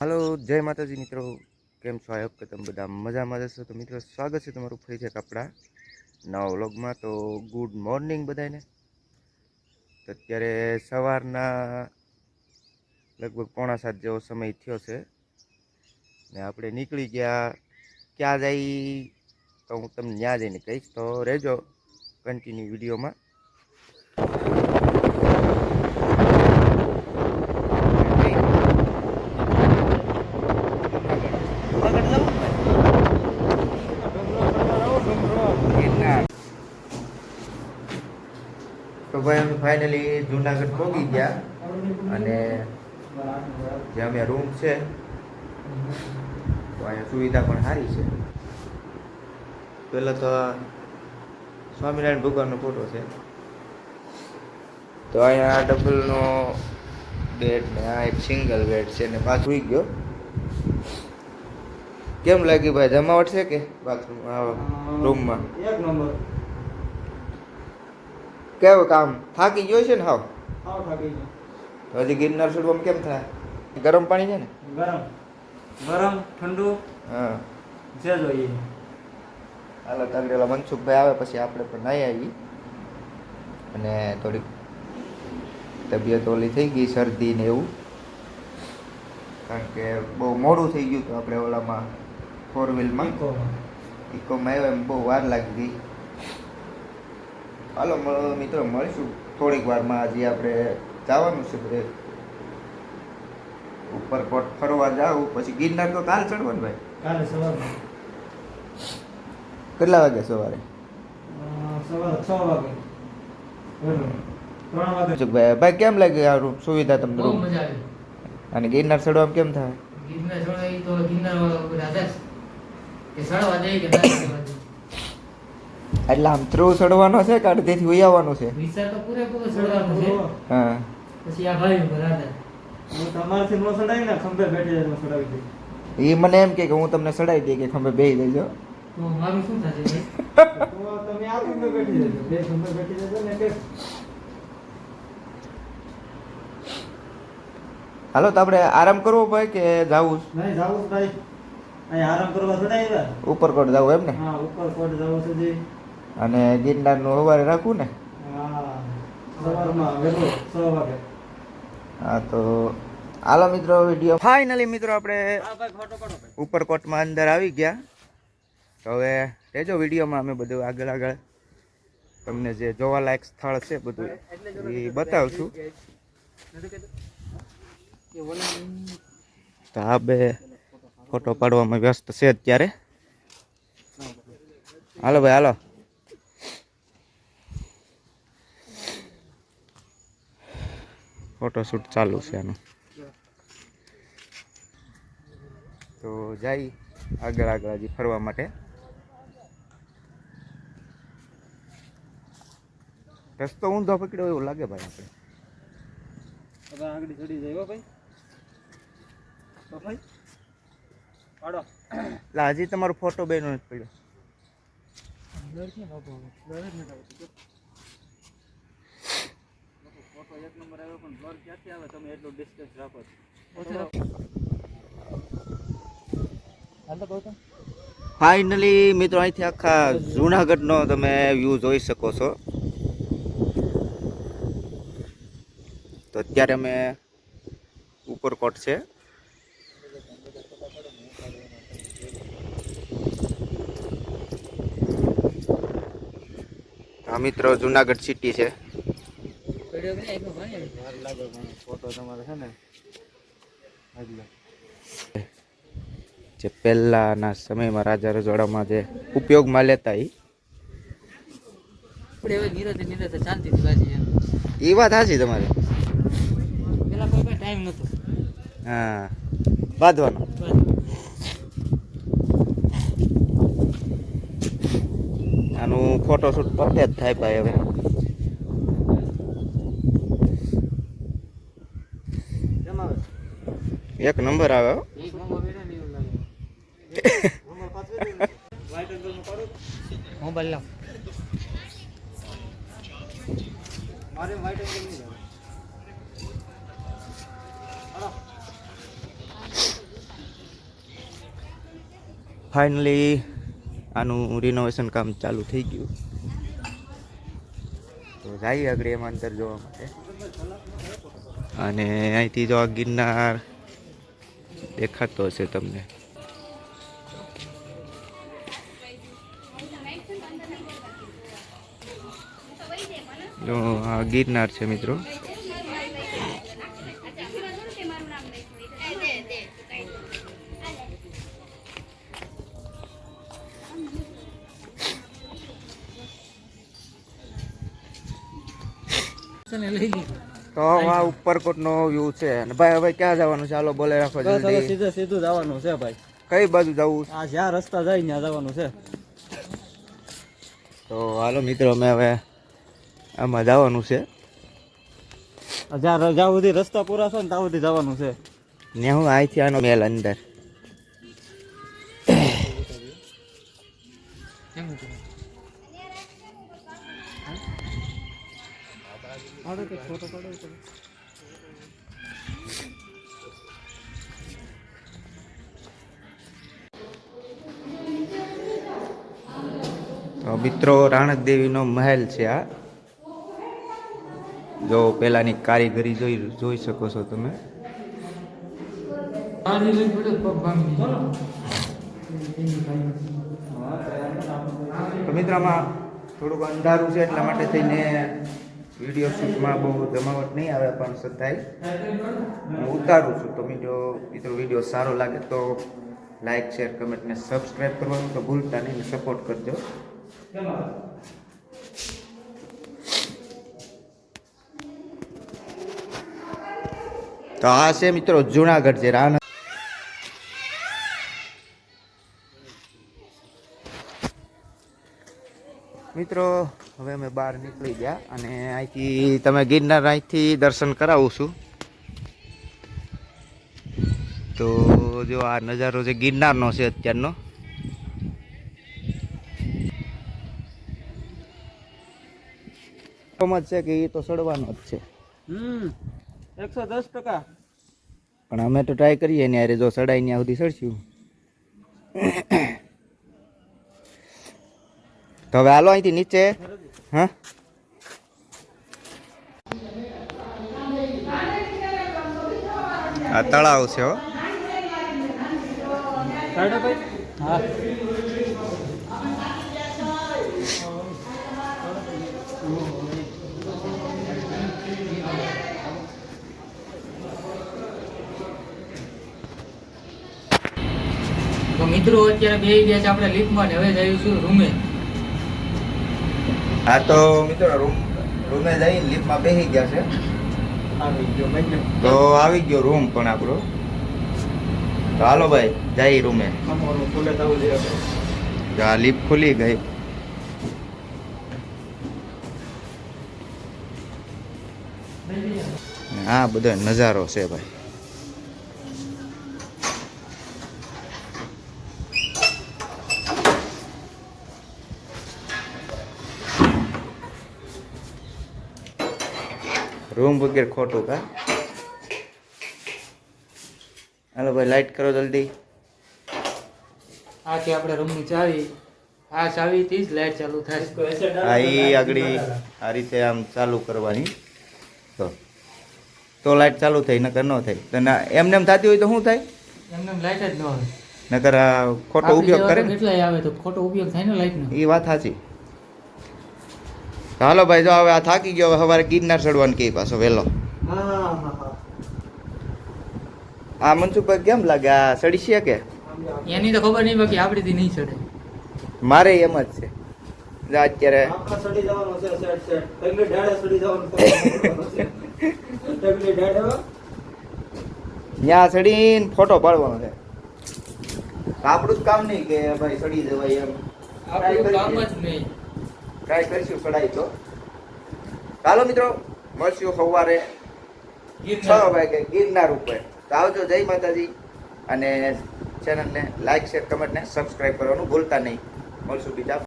હાલો, જય માતાજી મિત્રો. કેમ છો? આઈ કે તમે બધા મજામાં જશો તો મિત્રો, સ્વાગત છે તમારું ફરી છે આપણા નવા વ્લોગમાં. તો ગુડ મોર્નિંગ બધાને તો અત્યારે સવારના લગભગ પોણા સાત જેવો સમય થયો છે. ને આપણે નીકળી ગયા. ક્યાં જઈ તો હું તમને ત્યાં જઈને કહીશ. તો રહેજો કન્ટિન્યુ વિડીયોમાં. તો ભાઈ અમે ફાઇનલી જુનાગઢ પહોંચી ગયા અને જે અમે રૂમ છે, તો અહીંયા સુવિધા પણ સારી છે. પહેલાં તો સ્વામિનારાયણ ભગવાનનો ફોટો છે. તો અહીંયા ડબલનો બેડ ને આ એક સિંગલ બેડ છે ને પાછું સુઈ ગયો. કેમ લાગ્યું ભાઈ, જમાવટ છે કે બાથરૂમ રૂમમાં એક નંબર. કેવું કામ? થાકી ગયો છે ને હાવ? હજી ગિરનાર ચડવામાં કેમ થાય? ગરમ પાણી છે ને? ગરમ. ગરમ ઠંડુ. હા. જે જોઈએ. હાલો તગડેલા મનસુખભાઈ આવે પછી આપણે પણ નહીં આવી અને થોડીક તબિયત ઓલી થઈ ગઈ શરદી ને એવું. કારણ કે બહુ મોડું થઈ ગયું હતું આપણે ઓલામાં ફોર વ્હીલમાં ઇકોમાં. આવ્યા એમ બહુ વાર લાગી ગઈ. હાલો મિત્રો મળીશું થોડીક વારમાં. હજી આપણે જવાનું છે બધે. ઉપરકોટ ફરવા જાવ પછી ગિરનાર તો કાલ ચડવાનું ભાઈ. કાલે સવારે. કેટલા વાગે સવારે? સવારે છ વાગે. ભાઈ કેમ લાગે આ રૂમ? સુવિધા તમને રૂમ? અને ગિરનાર ચડવામાં કેમ થાય? ગિરનાર ચડવા તો ગિરનાર ઉપર છે. કે ચડવા જાય કે એટલે આમ થ્રુ સડવાનો છે કે અડધેથી વહી આવવાનું છે? વિચાર તો પૂરેપૂરો સડવાનો છે. હા. પછી આ ભાઈ ઉપર આધાર હું નો સડાય ને ખંભે બેઠી જાય સડાવી દે. એ મને એમ કે હું તમને સડાઈ દઈ કે ખંભે બેહી દેજો. તો મારું શું થશે તો તમે આ ખંભે બેઠી જજો. બે ખંભે બેઠી જજો ને કે હાલો તો આપણે આરામ કરવો ભાઈ કે જાવું નહીં જાવું ભાઈ. અહીં આરામ કરવા ઉપર ઉપરકોટ જાવું એમ ને? હા ઉપર કોટ જવું જી. અને ગિરનારનું સવારે રાખવું ને? હા હા તો હાલો મિત્રો વીડિયો ફાઇનલી મિત્રો આપણે હા ભાઈ ફોટો પાડો ભાઈ. ઉપરકોટમાં અંદર આવી ગયા. તો હવે રહેજો વિડીયોમાં અમે બધું આગળ આગળ તમને જે જોવાલાયક સ્થળ છે બધું એ બતાવશું. તો આ બે ફોટો પાડવામાં વ્યસ્ત છે અત્યારે. હાલો ભાઈ હાલો. ફોટોશૂટ ચાલુ છે આનું. તો જઈ આગળ આગળ હજી ફરવા માટે. રસ્તો ઊંધો પકડ્યો એવું લાગે ભાઈ આપણે. આગળ ચડી જાય ભાઈ. તો ભાઈ પાડો. એટલે હજી તમારો ફોટો બેનો નથી પડ્યો ફોટો એક નંબર આવ્યો પણ બ્લર ક્યાંથી આવે? તમે એટલું ડિસ્ટન્સ રાખો છો. ફાઇનલી મિત્રો અહીંથી આખા જુનાગઢનો તમે વ્યૂ જોઈ શકો છો. તો અત્યારે અમે ઉપરકોટ છે. આ મિત્રો જુનાગઢ સિટી છે પડ્યો કે નહીં એટલો ભાઈ આવી. ફોટો તમારે છે ને જે પહેલાના સમયમાં રાજા રજવાડામાં જે ઉપયોગમાં લેતા એ એ વાત સાચી તમારી. ટાઈમ નતો હા બાંધવાનો આનું ફોટોશૂટ પતે જ થાય ભાઈ હવે કેમ આવે એક નંબર આવે હો. એક નંબર બેઠો ને એવું લાગે નંબર પાછળ વ્હાઈટ નંબર મોબાઈલ લાવ. મારે નહીં આવે હાલો ફાઇનલી આનું રિનોવેશન કામ ચાલુ થઈ ગયું. તો જઈએ આગળ એમાં અંદર જોવા માટે. અને અહીંથી જો આ ગિરનાર દેખાતો હશે તમને. જો આ ગિરનાર છે મિત્રો. લઈ લીધું તો આ ઉપરકોટનો વ્યૂ છે. અને ભાઈ હવે ક્યાં જવાનું છે? ચાલો બોલે રાખો જલ્દી. સીધે સીધું જવાનું છે ભાઈ. કઈ બાજુ જવું? આ જ્યાં રસ્તા જાય ત્યાં જવાનું છે. તો હાલો મિત્રો અમે હવે આમાં જવાનું છે. જ્યાં જ્યાં સુધી રસ્તા પૂરા છે ને ત્યાં સુધી જવાનું છે. ને હું અહીંથી આનો મેલ અંદર. તો મિત્રો, રાણક દેવીનો મહેલ છે આ જો પેલાની કારીગરી જોઈ જોઈ શકો છો તમે પાણી લઈ પડ્યો પગ ભાંગી ગયો. તો મિત્રો, આમાં થોડુંક અંધારું છે, એટલા માટે થઈને વીડિયો શૂટમાં બહુ જમાવટ નહીં આવે પણ છતાંય હું ઉતારું છું. તો મિત્રો મિત્રો વીડિયો સારો લાગે તો લાઇક શેર કમેન્ટ ને સબસ્ક્રાઈબ કરવાનું તો ભૂલતા નહીં. સપોર્ટ કરજો. તો આ છે મિત્રો જુનાગઢ જે રાન મિત્રો હવે અમે બહાર નીકળી ગયા અને અહીંથી તમે ગિરનાર અહીંથી દર્શન કરાવું છું. તો જો આ નજારો છે ગિરનારનો છે અત્યારનો. સમજ છે કે એ તો સડવાનો જ છે. એકસો દસ ટકા. પણ અમે તો ટ્રાય કરીએ ને જો સડાઈ ત્યાં સુધી સડશું. તો હવે હાલો અહીંથી નીચે. હા? આ તળાવ છે હો. મિત્રો, અત્યારે બે ગયા છે આપણે લિફ્ટમાં ને હવે જઈશું રૂમે. હા તો મિત્રો રૂમ રૂમે જઈને લિફ્ટમાં બેસી ગયા છે. તો આવી ગયો રૂમ પણ આપણો. તો હાલો ભાઈ જઈ રૂમે. આ લિફ્ટ ખુલી ગઈ. હા બધો નજારો છે ભાઈ. રૂમ વગેરે ખોટું કા? હાલો ભાઈ લાઈટ કરો જલ્દી. આ છે આપણે રૂમની ચાવી આ ચાવીથી જ લાઈટ ચાલુ થાય હા એ આગળ આ રીતે આમ ચાલુ કરવાની. તો તો લાઇટ ચાલુ થઈ નકર ન થાય તો ના એમને એમ થતી હોય તો શું થાય? એમને લાઇટ લાઈટ જ ન આવે નકર આ ખોટો ઉપયોગ કરે તો કેટલાય આવે તો ખોટો ઉપયોગ થાય ને લાઇટનો એ વાત સાચી. હાલો ભાઈ જો હવે આ થાકી ગયો હવે સવારે ગિરનાર ચડવાનું કે પાછો વહેલો. આ મનસુખભાઈ કેમ લાગે? આ ચડી છે કે? એની તો ખબર નહીં બાકી આપણીથી નહીં ચડે. મારે એમ જ છે. અત્યારે આપણા સડી જવાનું છે સેટ સેટ પગલે ડાળે સડી જવાનું છે પગલે ડાળે હો. ત્યાં ચડીને ફોટો પાડવાનો છે. આપણું જ કામ નહીં કે ભાઈ ચડી જવાય એમ. આપણું કામ જ નહીં. ટ્રાય કરીશું કઢાઈ તો. ચાલો મિત્રો મળશું સવારે છ. વાગે ગિરનાર ઉપર. તો આવજો જય માતાજી. અને ચેનલને લાઈક શેર કમેન્ટ ને સબસ્ક્રાઈબ કરવાનું ભૂલતા નહીં. મળશું બીજા